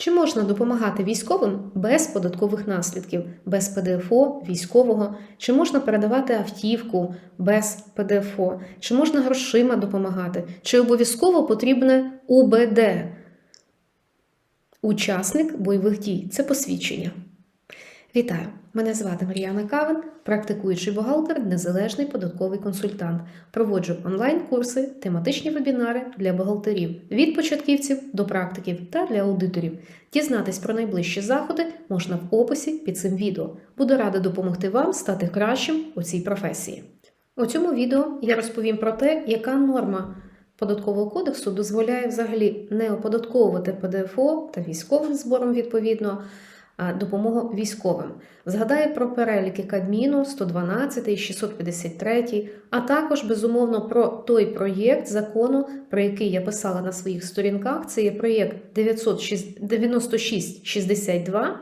Чи можна допомагати військовим без податкових наслідків, без ПДФО військового? Чи можна передавати автівку без ПДФО? Чи можна грошима допомагати? Чи обов'язково потрібне УБД? Учасник бойових дій це посвідчення. Вітаю! Мене звати Мар'яна Кавин, практикуючий бухгалтер, незалежний податковий консультант. Проводжу онлайн-курси, тематичні вебінари для бухгалтерів від початківців до практиків та для аудиторів. Дізнатись про найближчі заходи можна в описі під цим відео. Буду рада допомогти вам стати кращим у цій професії. У цьому відео я розповім про те, яка норма податкового кодексу дозволяє взагалі не оподатковувати ПДФО та військовим збором відповідно допомогу військовим. Згадає про переліки Кабміну 112, 653, а також, безумовно, про той проєкт закону, про який я писала на своїх сторінках. Це є проєкт 9662,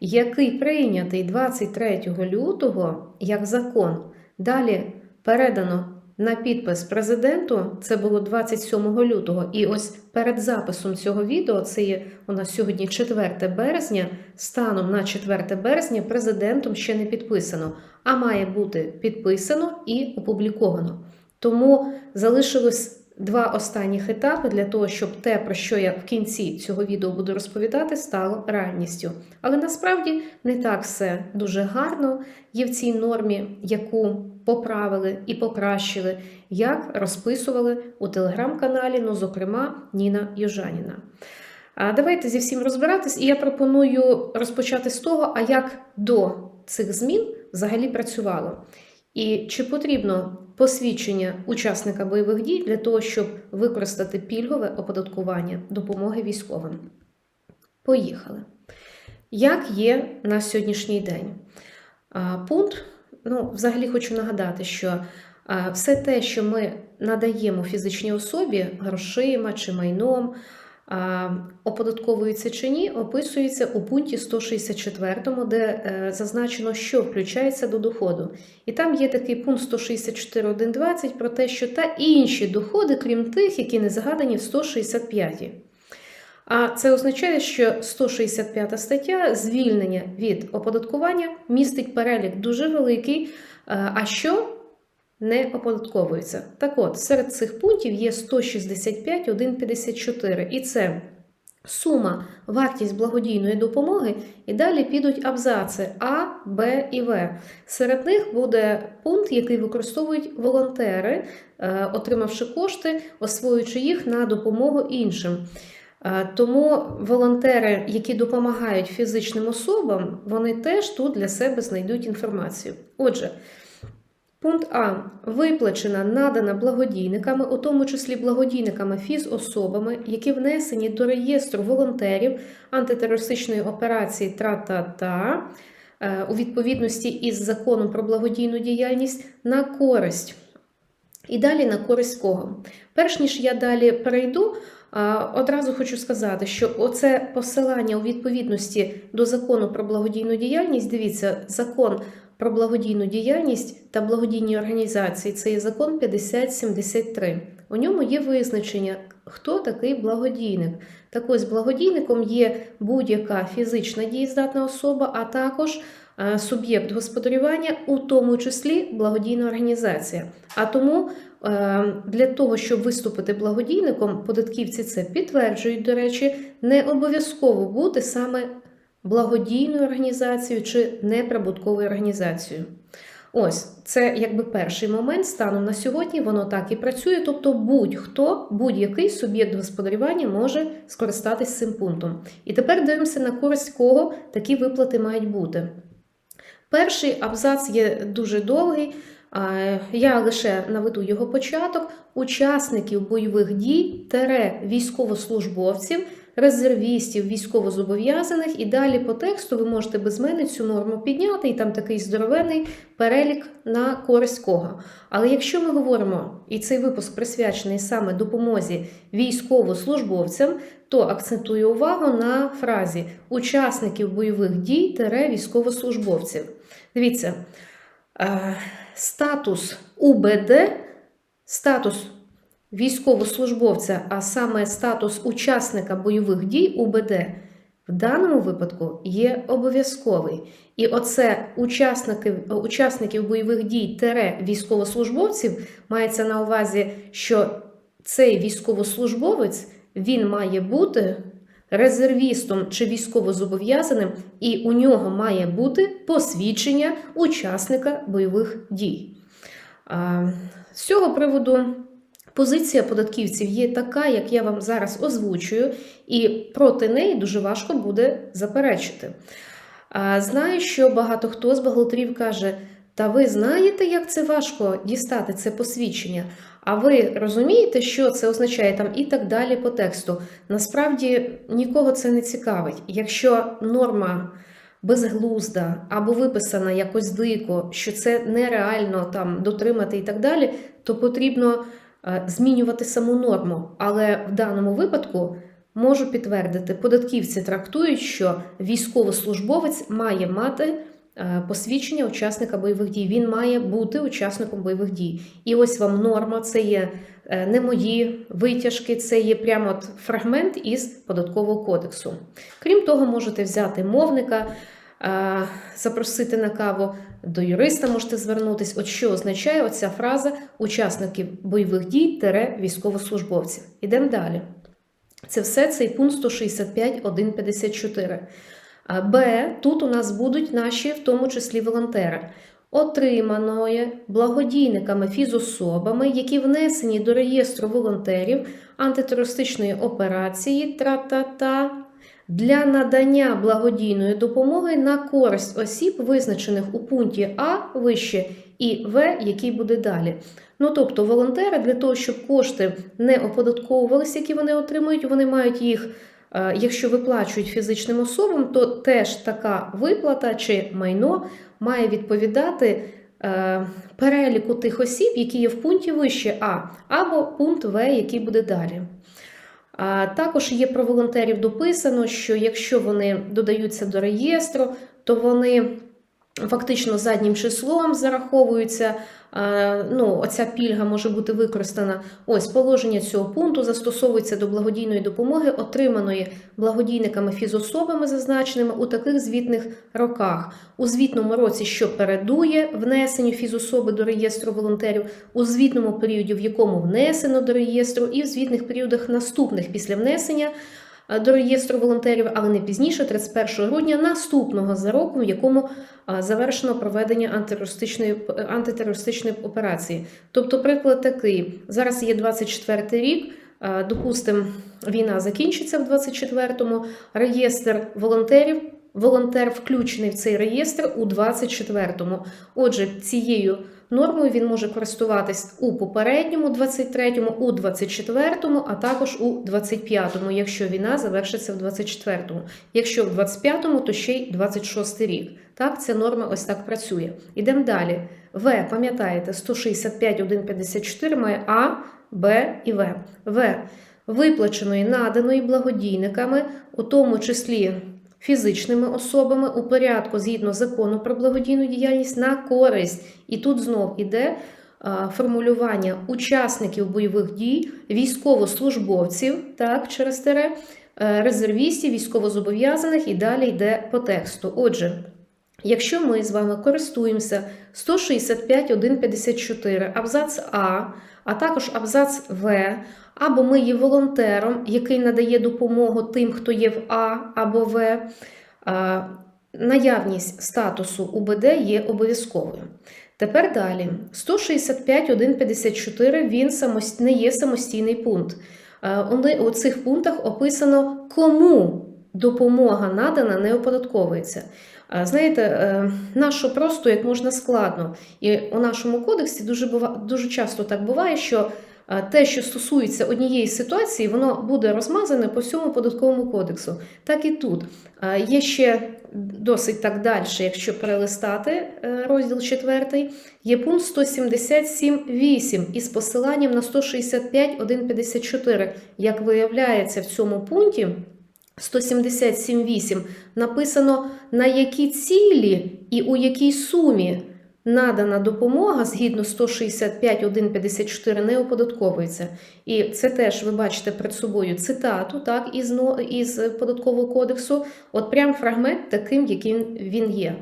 який прийнятий 23 лютого як закон. Далі передано на підпис президенту. Це було 27 лютого. І ось перед записом цього відео, це є у нас сьогодні 4 березня. Станом на 4 березня президентом ще не підписано, а має бути підписано і опубліковано. Тому залишилось. Два останніх етапи для того, щоб те, про що я в кінці цього відео буду розповідати, стало реальністю. Але насправді не так все дуже гарно є в цій нормі, яку поправили і покращили, як розписували у телеграм-каналі, ну, зокрема, Ніна Южаніна. А давайте зі всім розбиратись, і я пропоную розпочати з того, а як до цих змін взагалі працювало. І чи потрібно посвідчення учасника бойових дій для того, щоб використати пільгове оподаткування допомоги військовим? Поїхали. Як є на сьогоднішній день? Пункт ну, взагалі хочу нагадати, що все те, що ми надаємо фізичній особі грошима чи майном, оподатковується чи ні, описується у пункті 164, де е, зазначено, що включається до доходу. І там є такий пункт 164.1.20 про те, що та інші доходи, крім тих, які не згадані в 165. А це означає, що 165 стаття звільнення від оподаткування містить перелік дуже великий, е, а що не оподатковується. Так от, серед цих пунктів є 165.154, і це сума, вартість благодійної допомоги, і далі підуть абзаци А, Б і В. Серед них буде пункт, який використовують волонтери, е, отримавши кошти, освоюючи їх на допомогу іншим. Е, тому волонтери, які допомагають фізичним особам, вони теж тут для себе знайдуть інформацію. Отже, пункт А виплачена, надана благодійниками, у тому числі благодійниками фізособами, які внесені до реєстру волонтерів антитерористичної операції Тра-та-та е, у відповідності із законом про благодійну діяльність на користь. І далі на користь кого? Перш ніж я далі перейду. Одразу хочу сказати, що оце посилання у відповідності до закону про благодійну діяльність. Дивіться, закон про благодійну діяльність та благодійні організації це є закон 5073. У ньому є визначення, хто такий благодійник. Так ось благодійником є будь-яка фізична дієздатна особа, а також е, суб'єкт господарювання, у тому числі благодійна організація. А тому Е, для того, щоб виступити благодійником, податківці це підтверджують, до речі, не обов'язково бути саме благодійною організацією чи неприбутковою організацією. Ось, це якби перший момент станом на сьогодні, воно так і працює. Тобто будь-хто, будь-який суб'єкт господарювання може скористатись цим пунктом. І тепер дивимося, на користь кого такі виплати мають бути. Перший абзац є дуже довгий. Я лише наведу його початок учасників бойових дій, тере військовослужбовців, резервістів, військовозобов'язаних, і далі по тексту ви можете без мене цю норму підняти, і там такий здоровений перелік на користь кого. Але якщо ми говоримо, і цей випуск присвячений саме допомозі військовослужбовцям, то акцентую увагу на фразі учасників бойових дій тере військовослужбовців. Дивіться. Е, статус УБД, статус військовослужбовця, а саме статус учасника бойових дій УБД, в даному випадку є обов'язковий. І оце учасники, учасників бойових дій тере військовослужбовців мається на увазі, що цей військовослужбовець він має бути резервістом чи військовозобов'язаним, і у нього має бути посвідчення учасника бойових дій. З цього приводу позиція податківців є така, як я вам зараз озвучую, і проти неї дуже важко буде заперечити. Знаю, що багато хто з бухгалтерів каже, та ви знаєте, як це важко дістати це посвідчення. А ви розумієте, що це означає там і так далі по тексту? Насправді нікого це не цікавить. Якщо норма безглузда або виписана якось дико, що це нереально там дотримати і так далі, то потрібно змінювати саму норму. Але в даному випадку можу підтвердити, податківці трактують, що військовослужбовець має мати. е, Посвідчення учасника бойових дій. Він має бути учасником бойових дій. І ось вам норма, це є е, не мої витяжки, це є прямо от фрагмент із податкового кодексу. Крім того, можете взяти мовника, е, запросити на каву, до юриста можете звернутись. От що означає оця фраза учасників бойових дій тере військовослужбовців. Ідемо далі. Це все цей пункт 165.154. А, Б. Тут у нас будуть наші, в тому числі волонтери, отриманої благодійниками фізособами, які внесені до реєстру волонтерів антитерористичної операції тра-та-та для надання благодійної допомоги на користь осіб, визначених у пункті А вище і В, який буде далі. Ну тобто, волонтери для того, щоб кошти не оподатковувалися, які вони отримують, вони мають їх. е, Якщо виплачують фізичним особам, то теж така виплата чи майно має відповідати е, переліку тих осіб, які є в пункті вище А, або пункт В, який буде далі. А також є про волонтерів дописано, що якщо вони додаються до реєстру, то вони фактично заднім числом зараховуються. Е, Ну, оця пільга може бути використана. Ось положення цього пункту застосовується до благодійної допомоги, отриманої благодійниками фізособами, зазначеними у таких звітних роках. У звітному році, що передує внесенню фізособи до реєстру волонтерів, у звітному періоді, в якому внесено до реєстру, і в звітних періодах наступних після внесення до реєстру волонтерів, але не пізніше 31 грудня наступного за роком, в якому е, завершено проведення антитерористичної антитерористичної операції. Тобто, приклад такий: зараз є 24 рік. е, Допустимо, війна закінчиться в 24-му. Реєстр волонтерів. Волонтер включений в цей реєстр у 24-му. Отже, цією нормою він може користуватись у попередньому 23-му, у 24-му, а також у 25-му, якщо війна завершиться в 24-му. Якщо в 25-му, то ще й 26-й рік. Так, ця норма ось так працює. Ідемо далі. В, пам'ятаєте, 165.154 має А, Б і В. В. Виплаченої наданої благодійниками, у тому числі фізичними особами у порядку згідно закону про благодійну діяльність на користь. І тут знов іде формулювання учасників бойових дій, військовослужбовців, так, через тере, е, резервістів, військовозобов'язаних і далі йде по тексту. Отже, якщо ми з вами користуємося 165.154 абзац А, а також абзац В, або ми є волонтером, який надає допомогу тим, хто є в А або В. Наявність статусу УБД є обов'язковою. Тепер далі. 165.154 він не є самостійний пункт. У цих пунктах описано, кому допомога надана не оподатковується. А, Знаєте, е, нащо просто як можна складно. І у нашому кодексі дуже дуже часто так буває, що е, те, що стосується однієї ситуації, воно буде розмазане по всьому податковому кодексу. Так і тут. Е, Є ще досить так далі, якщо перелистати е, розділ 4, є пункт 177.8 із посиланням на 165.154. Як виявляється в цьому пункті, 177.8 написано на які цілі і у якій сумі надана допомога згідно 165.154 не оподатковується. І це теж ви бачите перед собою цитату так, із, із податкового кодексу. От прям фрагмент таким, яким він є.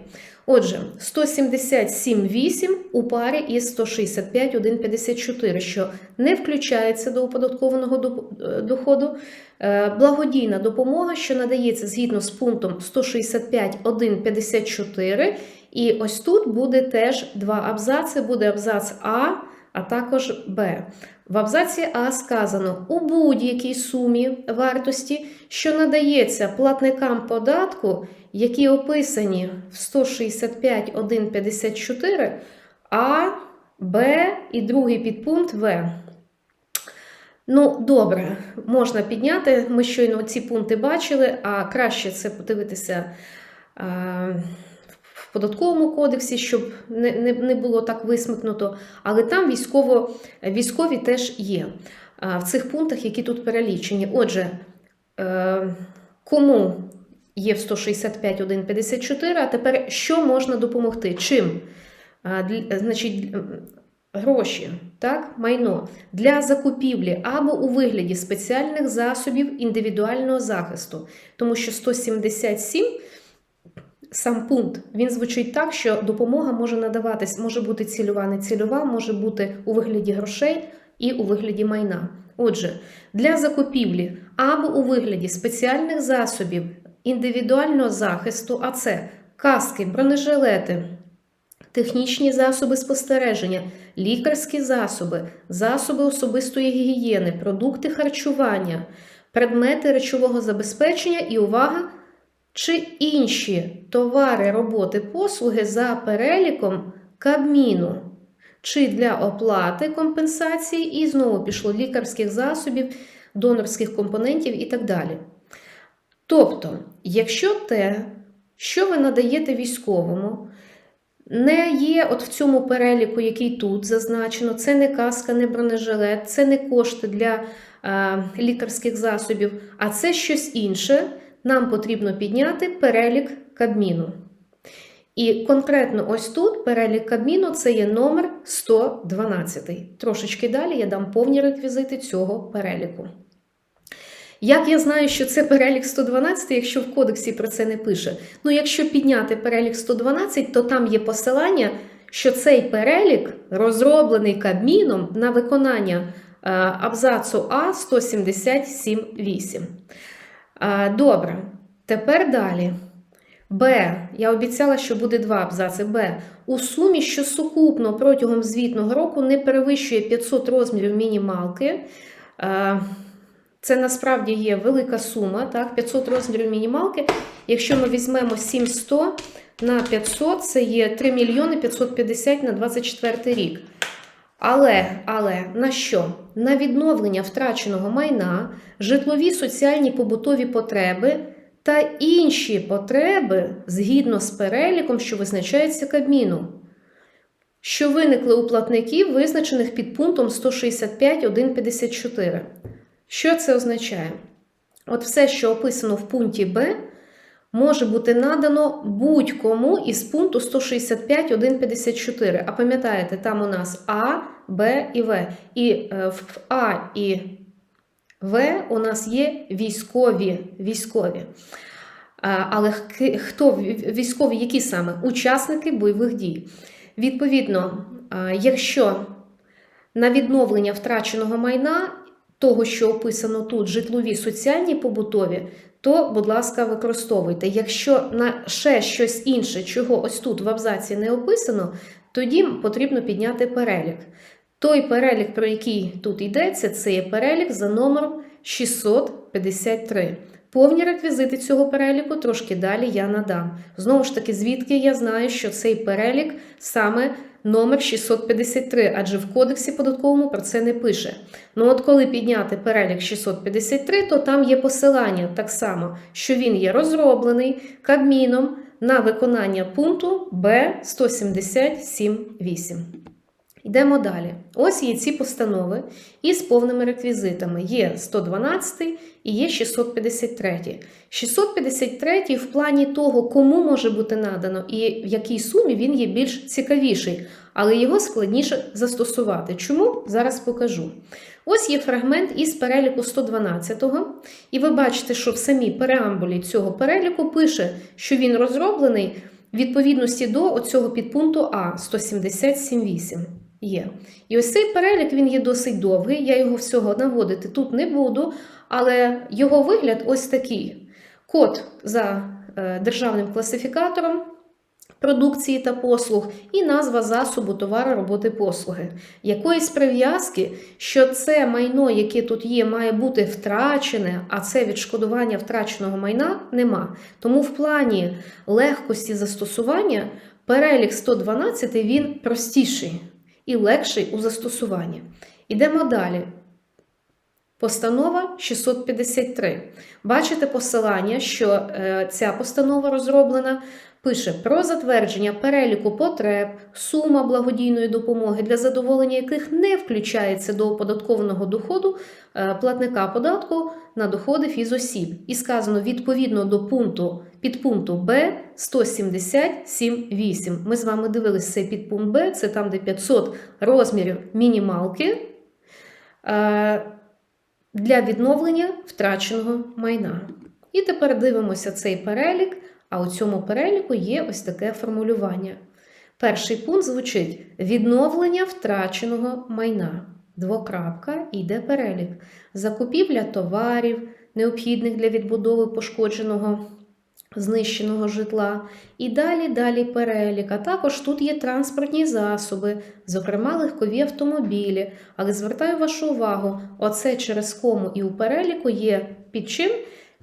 Отже, 177.8 у парі із 165.154, що не включається до оподаткованого е, доходу. Е, Благодійна допомога, що надається згідно з пунктом 165.154. І ось тут буде теж два абзаци: буде абзац А, а також Б. В абзаці А сказано у будь-якій сумі вартості, що надається платникам податку, які описані в 165.154, А, Б і другий підпункт В. Ну, добре, можна підняти. Ми щойно ці пункти бачили, а краще це подивитися в податковому кодексі, щоб не, не, не було так висмикнуто. Але там військово, військові теж є в цих пунктах, які тут перелічені. Отже, е, кому є в 165.154, а тепер що можна допомогти? Чим? Значить, гроші, так, майно для закупівлі або у вигляді спеціальних засобів індивідуального захисту. Тому що 177 сам пункт він звучить так, що допомога може надаватись, може бути цільова, не цільова, може бути у вигляді грошей і у вигляді майна. Отже, для закупівлі або у вигляді спеціальних засобів індивідуального захисту, а це каски, бронежилети, технічні засоби спостереження, лікарські засоби, засоби особистої гігієни, продукти харчування, предмети речового забезпечення і увага, чи інші товари, роботи, послуги за переліком Кабміну, чи для оплати компенсації, і знову пішло лікарських засобів, донорських компонентів і так далі. Тобто, якщо те, що ви надаєте військовому, не є от в цьому переліку, який тут зазначено, це не каска, не бронежилет, це не кошти для е, лікарських засобів, а це щось інше. Нам потрібно підняти перелік Кабміну. І конкретно ось тут перелік Кабміну це є номер 112. Трошечки далі я дам повні реквізити цього переліку. Як я знаю, що це перелік 112, якщо в кодексі про це не пише? Ну, якщо підняти перелік 112, то там є посилання, що цей перелік розроблений Кабміном на виконання е, абзацу А 177.8. Добре, тепер далі. Б. Я обіцяла, що буде два абзаци. Б. У сумі, що сукупно протягом звітного року не перевищує 500 розмірів мінімалки. Це насправді є велика сума, так? 500 розмірів мінімалки. Якщо ми візьмемо 700 на 500, це є 3 мільйони 550 на 24 рік. Але, але на що? На відновлення втраченого майна, житлові соціальні побутові потреби та інші потреби згідно з переліком, що визначається Кабміном, що виникли у платників, визначених під пунктом 165.154. Що це означає? От все, що описано в пункті Б, може бути надано будь-кому із пункту 165.154. А пам'ятаєте, там у нас А, Б і В. І е, в А і В у нас є військові. військові. Але хто військові, які саме? Учасники бойових дій. Відповідно, якщо на відновлення втраченого майна, того, що описано тут, житлові, соціальні, побутові, то, будь ласка, використовуйте. Якщо на ще щось інше, чого ось тут в абзаці не описано, тоді потрібно підняти перелік. Той перелік, про який тут йдеться, це є перелік за номером 653. Повні реквізити цього переліку трошки далі я надам. Знову ж таки, звідки я знаю, що цей перелік саме номер 653, адже в кодексі податковому про це не пише. Ну от коли підняти перелік 653, то там є посилання так само, що він є розроблений Кабміном на виконання пункту Б 177.8. Йдемо далі. Ось є ці постанови із повними реквізитами. Є 112 і є 653. 653 в плані того, кому може бути надано і в якій сумі він є більш цікавіший, але його складніше застосувати. Чому? Зараз покажу. Ось є фрагмент із переліку 112-го, і ви бачите, що в самій преамбулі цього переліку пише, що він розроблений в відповідності до оцього підпункту А 177.8 є. І ось цей перелік він є досить довгий. Я його всього наводити тут не буду, але його вигляд ось такий: код за е, державним класифікатором. Продукції та послуг і назва засобу товару роботи послуги. Якоїсь прив'язки, що це майно, яке тут є, має бути втрачене, а це відшкодування втраченого майна нема. Тому в плані легкості застосування перелік 112 він простіший і легший у застосуванні. Ідемо далі. Постанова 653. Бачите посилання, що е, ця постанова розроблена. Пише про затвердження переліку потреб, сума благодійної допомоги, для задоволення яких не включається до оподаткованого доходу е, платника податку на доходи фізосіб. І сказано відповідно до пункту підпункту Б 177.8. Ми з вами дивилися цей підпункт Б, це там, де 500 розмірів мінімалки е, для відновлення втраченого майна. І тепер дивимося цей перелік. А у цьому переліку є ось таке формулювання. Перший пункт звучить відновлення втраченого майна. Двокрапка і йде перелік. Закупівля товарів, необхідних для відбудови пошкодженого, знищеного житла. І далі далі перелік. А також тут є транспортні засоби, зокрема легкові автомобілі. Але звертаю вашу увагу, оце через кому і у переліку є під чим?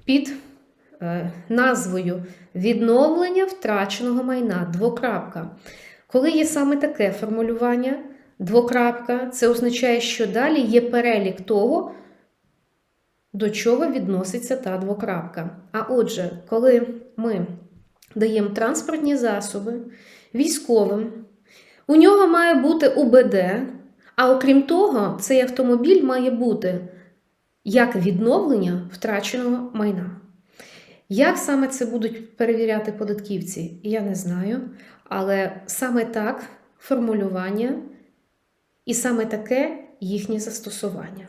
Під назвою відновлення втраченого майна. Двокрапка. Коли є саме таке формулювання, двокрапка, це означає, що далі є перелік того, до чого відноситься та двокрапка. А отже, коли ми даємо транспортні засоби військовим, у нього має бути УБД, а окрім того, цей автомобіль має бути як відновлення втраченого майна. Як саме це будуть перевіряти податківці, я не знаю. Але саме так формулювання і саме таке їхнє застосування.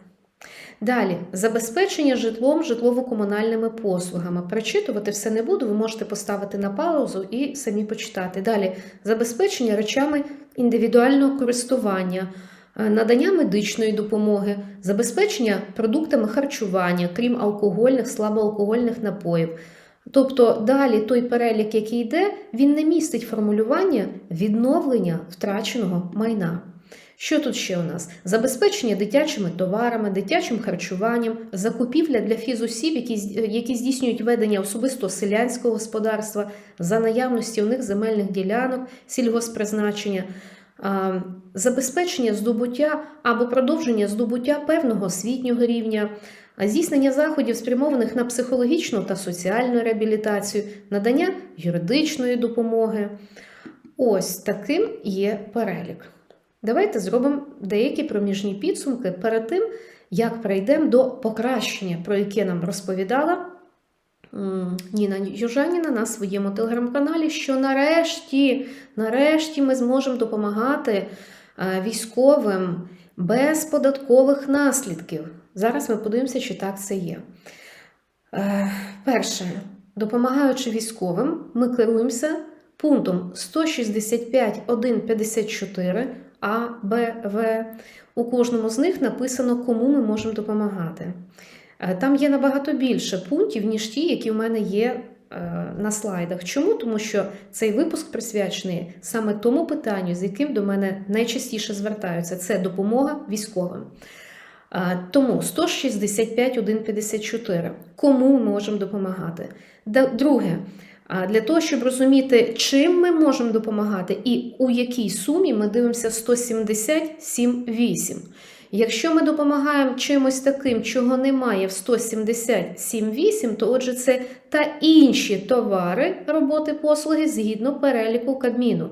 Далі, забезпечення житлом, житлово-комунальними послугами. Прочитувати все не буду, ви можете поставити на паузу і самі почитати. Далі, забезпечення речами індивідуального користування, надання медичної допомоги, забезпечення продуктами харчування, крім алкогольних, слабоалкогольних напоїв. Тобто далі той перелік, який йде, він не містить формулювання відновлення втраченого майна. Що тут ще у нас? Забезпечення дитячими товарами, дитячим харчуванням, закупівля для фізосіб, які, які здійснюють ведення особисто селянського господарства, за наявності у них земельних ділянок, сільгоспризначення, забезпечення здобуття або продовження здобуття певного освітнього рівня, здійснення заходів, спрямованих на психологічну та соціальну реабілітацію, надання юридичної допомоги. Ось таким є перелік. Давайте зробимо деякі проміжні підсумки перед тим, як прийдемо до покращення, про яке нам розповідала Ніна Южаніна на своєму телеграм-каналі, що нарешті, нарешті ми зможемо допомагати е, військовим без податкових наслідків. Зараз ми подивимося, чи так це є. Е, перше, допомагаючи військовим, ми керуємося пунктом 165.154 А, Б, В. У кожному з них написано, кому ми можемо допомагати. Е, Там є набагато більше пунктів, ніж ті, які в мене є е, на слайдах. Чому? Тому що цей випуск присвячений саме тому питанню, з яким до мене найчастіше звертаються: це допомога військовим. Е, Тому 165.154. Кому ми можемо допомагати? Друге, для того, щоб розуміти, чим ми можемо допомагати і у якій сумі ми дивимося 177,8. Якщо ми допомагаємо чимось таким, чого немає в 177.8, то отже, це та інші товари роботи послуги згідно переліку Кабміну.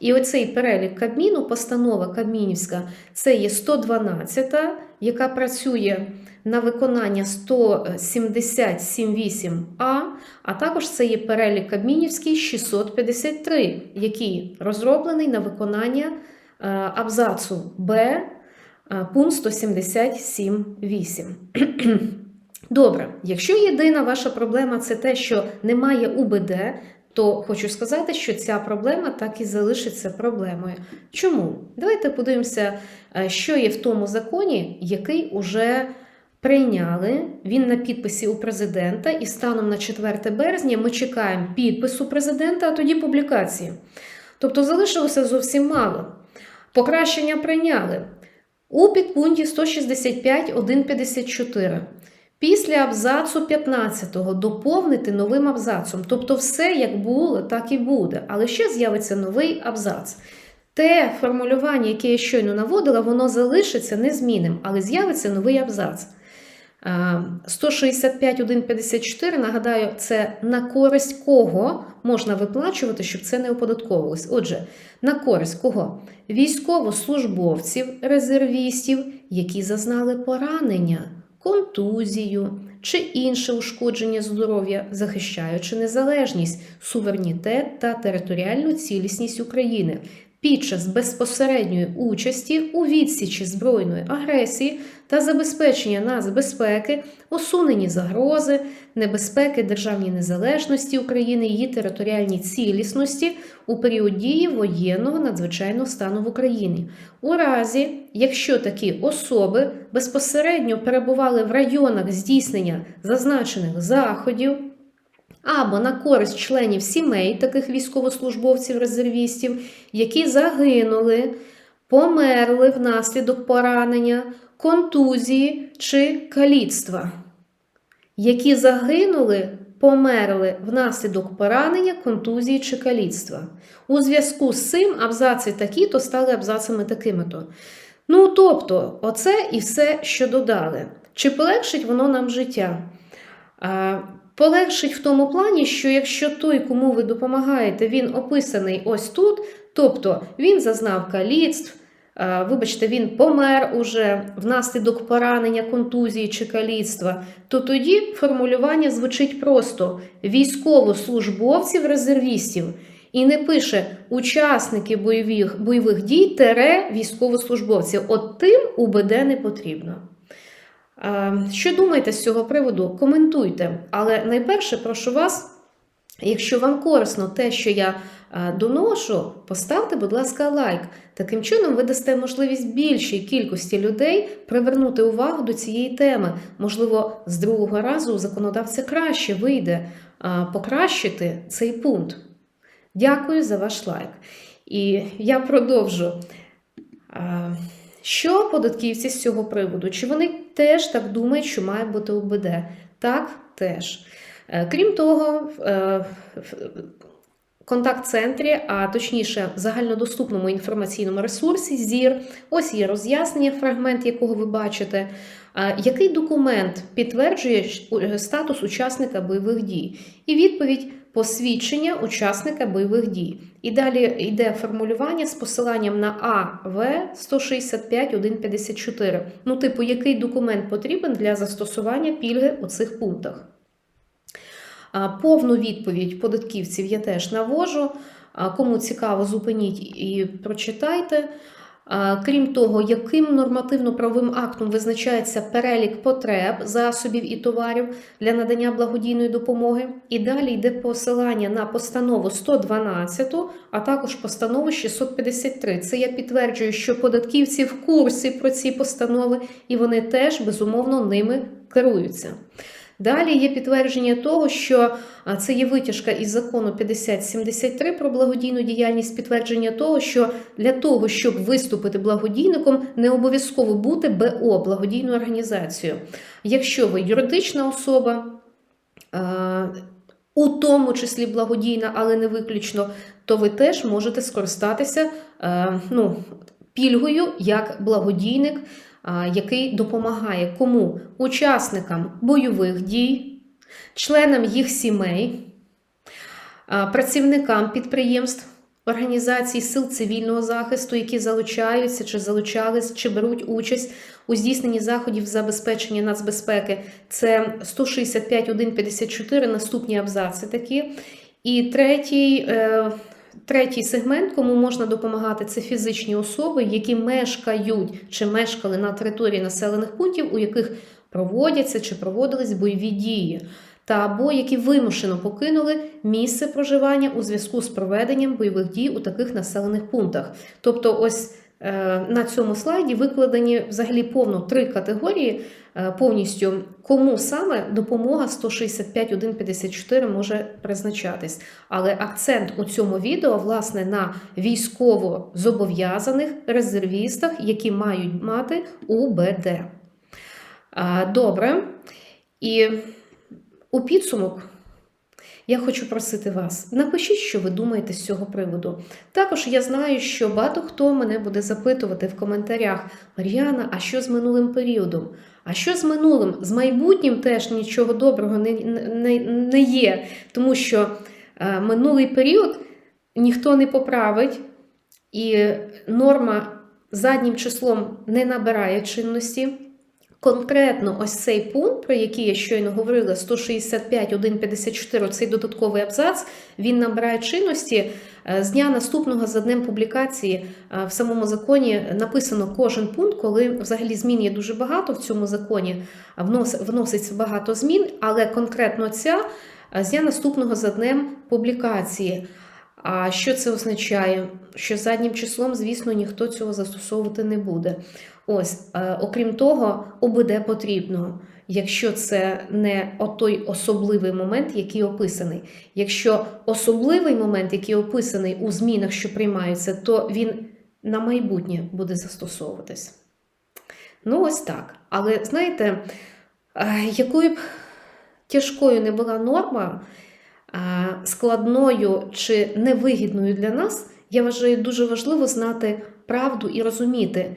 І оцей перелік Кабміну, постанова Кабмінівська, це є 112, яка працює на виконання 177.8а, а також це є перелік Кабмінівський 653, який розроблений на виконання е, абзацу Б пункт 177.8. Добре, якщо єдина ваша проблема це те, що немає УБД, то хочу сказати, що ця проблема так і залишиться проблемою. Чому? Давайте подивимося, е, що є в тому законі, який уже прийняли. Він на підписі у президента, і станом на 4 березня ми чекаємо підпису президента, а тоді публікації. Тобто залишилося зовсім мало. Покращення прийняли у підпункті 165.154. Після абзацу 15 доповнити новим абзацом. Тобто, все як було, так і буде. Але ще з'явиться новий абзац. Те формулювання, яке я щойно наводила, воно залишиться незмінним, але з'явиться новий абзац. 165.154, нагадаю, це на користь кого можна виплачувати, щоб це не оподатковувалось. Отже, на користь кого? Військовослужбовців, резервістів, які зазнали поранення, контузію чи інше ушкодження здоров'я, захищаючи незалежність, суверенітет та територіальну цілісність України під час безпосередньої участі у відсічі збройної агресії та забезпечення нацбезпеки, усунені загрози, небезпеки державній незалежності України, її територіальній цілісності у період дії воєнного надзвичайного стану в Україні. У разі, якщо такі особи безпосередньо перебували в районах здійснення зазначених заходів. Або на користь членів сімей таких військовослужбовців-резервістів, які загинули, померли внаслідок поранення, контузії чи каліцтва, які загинули, померли внаслідок поранення, контузії чи каліцтва. У зв'язку з цим абзаци такі-то стали абзацами такими-то. Ну, тобто, оце і все, що додали. Чи полегшить воно нам життя? Полегшить в тому плані, що якщо той, кому ви допомагаєте, він описаний ось тут, тобто він зазнав каліцтв, вибачте, він помер уже внаслідок поранення, контузії чи каліцтва, то тоді формулювання звучить просто військовослужбовців резервістів. І не пише учасники бойових, бойових дій тере військовослужбовців. От тим УБД не потрібно. Що думаєте з цього приводу? Коментуйте. Але найперше прошу вас, якщо вам корисно те, що я доношу, поставте, будь ласка, лайк. Таким чином, ви дасте можливість більшій кількості людей привернути увагу до цієї теми. Можливо, з другого разу законодавця краще вийде покращити цей пункт. Дякую за ваш лайк. І я продовжу. Що податківці з цього приводу? Чи вони теж так думають, що має бути УБД? Так, теж. Е, Крім того, в е, контакт-центрі, а точніше, в загальнодоступному інформаційному ресурсі ЗІР, ось є роз'яснення, фрагмент якого ви бачите. Е, Який документ підтверджує статус учасника бойових дій? І відповідь посвідчення учасника бойових дій. І далі йде формулювання з посиланням на АВ 165.154. Ну, типу, який документ потрібен для застосування пільги у цих пунктах. Повну відповідь податківців я теж навожу. Кому цікаво, зупиніть і прочитайте. Крім того, яким нормативно-правовим актом визначається перелік потреб, засобів і товарів для надання благодійної допомоги, і далі йде посилання на постанову 112, а також постанову 653. Це я підтверджую, що податківці в курсі про ці постанови, і вони теж безумовно ними керуються. Далі є підтвердження того, що це є витяжка із закону 5073 про благодійну діяльність, підтвердження того, що для того, щоб виступити благодійником, не обов'язково бути БО благодійною організацією. Якщо ви юридична особа, у тому числі благодійна, але не виключно, то ви теж можете скористатися ну, пільгою як благодійник. Який допомагає кому? Учасникам бойових дій, членам їх сімей, працівникам підприємств, організацій сил цивільного захисту, які залучаються чи залучались, чи беруть участь у здійсненні заходів забезпечення нацбезпеки. Це 165.154, наступні абзаци такі. І третій. Третій сегмент, кому можна допомагати, це фізичні особи, які мешкають чи мешкали на території населених пунктів, у яких проводяться чи проводились бойові дії, та або які вимушено покинули місце проживання у зв'язку з проведенням бойових дій у таких населених пунктах. Тобто, ось е, на цьому слайді викладені взагалі повно три категорії повністю, кому саме допомога 165.154 може призначатись. Але акцент у цьому відео власне на військово зобов'язаних резервістах, які мають мати УБД. А, Добре. І у підсумок я хочу просити вас, напишіть, що ви думаєте з цього приводу. Також я знаю, що багато хто мене буде запитувати в коментарях: Мар'яна, а що з минулим періодом? А що з минулим? З майбутнім теж нічого доброго не, не, не є, тому що е, минулий період ніхто не поправить, і норма заднім числом не набирає чинності. Конкретно ось цей пункт, про який я щойно говорила, 165.154, цей додатковий абзац, він набирає чинності е, з дня наступного за днем публікації е, в самому законі написано кожен пункт, коли взагалі змін є дуже багато в цьому законі, внос, вноситься багато змін, але конкретно ця е, з дня наступного за днем публікації. А що це означає? Що заднім числом, звісно, ніхто цього застосовувати не буде. Ось, е, окрім того, ОБД потрібно, якщо це не той особливий момент, який описаний. Якщо особливий момент, який описаний у змінах, що приймаються, то він на майбутнє буде застосовуватись. Ну, ось так. Але знаєте, е, якою б тяжкою не була норма, е, складною чи невигідною для нас, я вважаю дуже важливо знати правду і розуміти.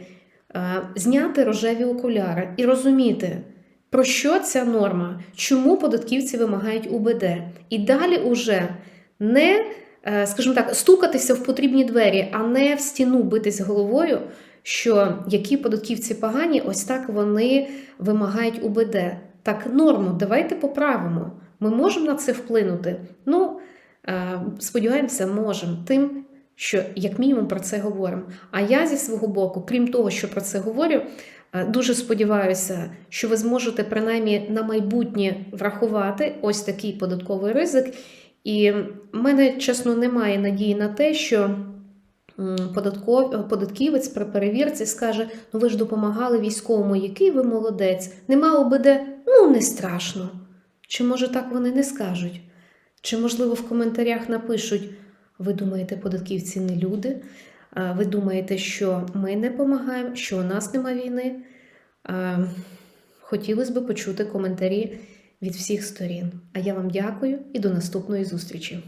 Е, зняти рожеві окуляри і розуміти, про що ця норма, чому податківці вимагають УБД. І далі уже не, е, скажімо так, стукатися в потрібні двері, а не в стіну битись головою, що які податківці погані, ось так вони вимагають УБД. Так, норму, давайте поправимо. Ми можемо на це вплинути. Ну, е, сподіваємося, можемо. Тим що як мінімум про це говоримо. А я зі свого боку, крім того, що про це говорю, е, дуже сподіваюся, що ви зможете принаймні на майбутнє врахувати ось такий податковий ризик. І в мене, чесно, немає надії на те, що податков... податківець при перевірці скаже: ну ви ж допомагали військовому, який ви молодець, нема ОБД, ну не страшно. Чи може так вони не скажуть? Чи, можливо, в коментарях напишуть. Ви думаєте, податківці не люди? Ви думаєте, що ми не допомагаємо, що у нас нема війни? Хотілося б почути коментарі від всіх сторін. А я вам дякую і до наступної зустрічі.